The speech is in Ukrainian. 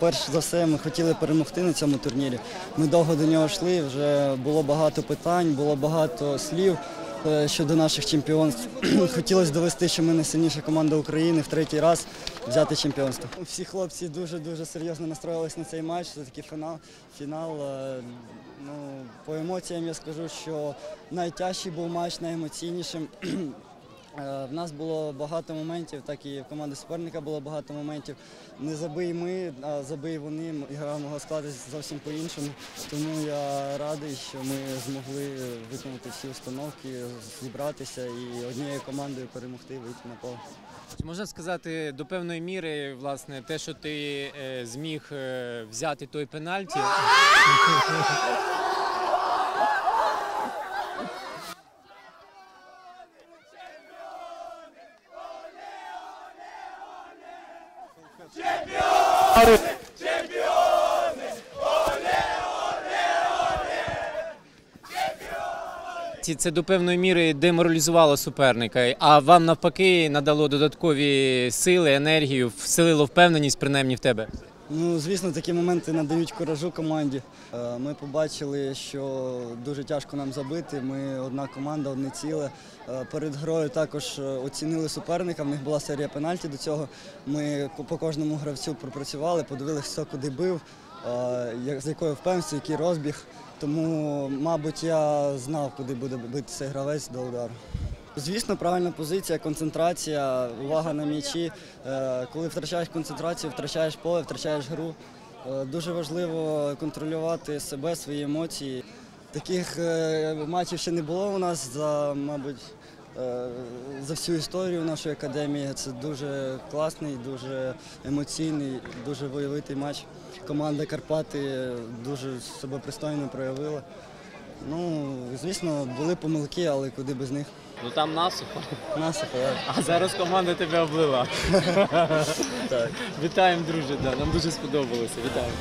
перш за все, ми хотіли перемогти на цьому турнірі. Ми довго до нього йшли, вже було багато питань, було багато слів е, щодо наших чемпіонств. Хотілося довести, що ми найсильніша команда України в третій раз взяти чемпіонство. Всі хлопці дуже-дуже серйозно настроїлись на цей матч. Це такий фінал. фінал е, ну, по емоціям я скажу, що найтяжчий був матч, найемоційнішим. Е, В нас було багато моментів, так і в команди суперника було багато моментів. Не забий ми, а забий вони. Гра могла складатися зовсім по-іншому. Тому я радий, що ми змогли виконати всі установки, зібратися і однією командою перемогти, вийти на поле. Чи Можна сказати, до певної міри, власне, те, що ти е, зміг е, взяти той пенальті. Ці- Це до певної міри деморалізувало суперника, а вам навпаки надало додаткові сили, енергію, вселило впевненість принаймні в тебе. Ну, звісно, такі моменти надають куражу команді. Е, Ми побачили, що дуже тяжко нам забити. Ми одна команда, одне ціле. Е, Перед грою також е, оцінили суперника. В них була серія пенальті до цього. Ми по кожному гравцю пропрацювали, подивилися, хто куди бив, з якою впевненістю, який розбіг. Тому, мабуть, я знав, куди буде бити цей гравець до удару. Звісно, правильна позиція, концентрація, увага на м'ячі. Е, Коли втрачаєш концентрацію, втрачаєш поле, втрачаєш гру. Е, Дуже важливо контролювати себе, свої емоції. Таких е, матчів ще не було у нас за, мабуть, за всю історію нашої академії. Це дуже класний, дуже емоційний, дуже бойовитий матч. Команда Карпати дуже себе пристойно проявила. Ну, звісно, були помилки, але куди без них. Ну там насухо, Насухо, так. а зараз команда тебе облила. Вітаємо, друже. Да, нам дуже сподобалося. Вітаємо.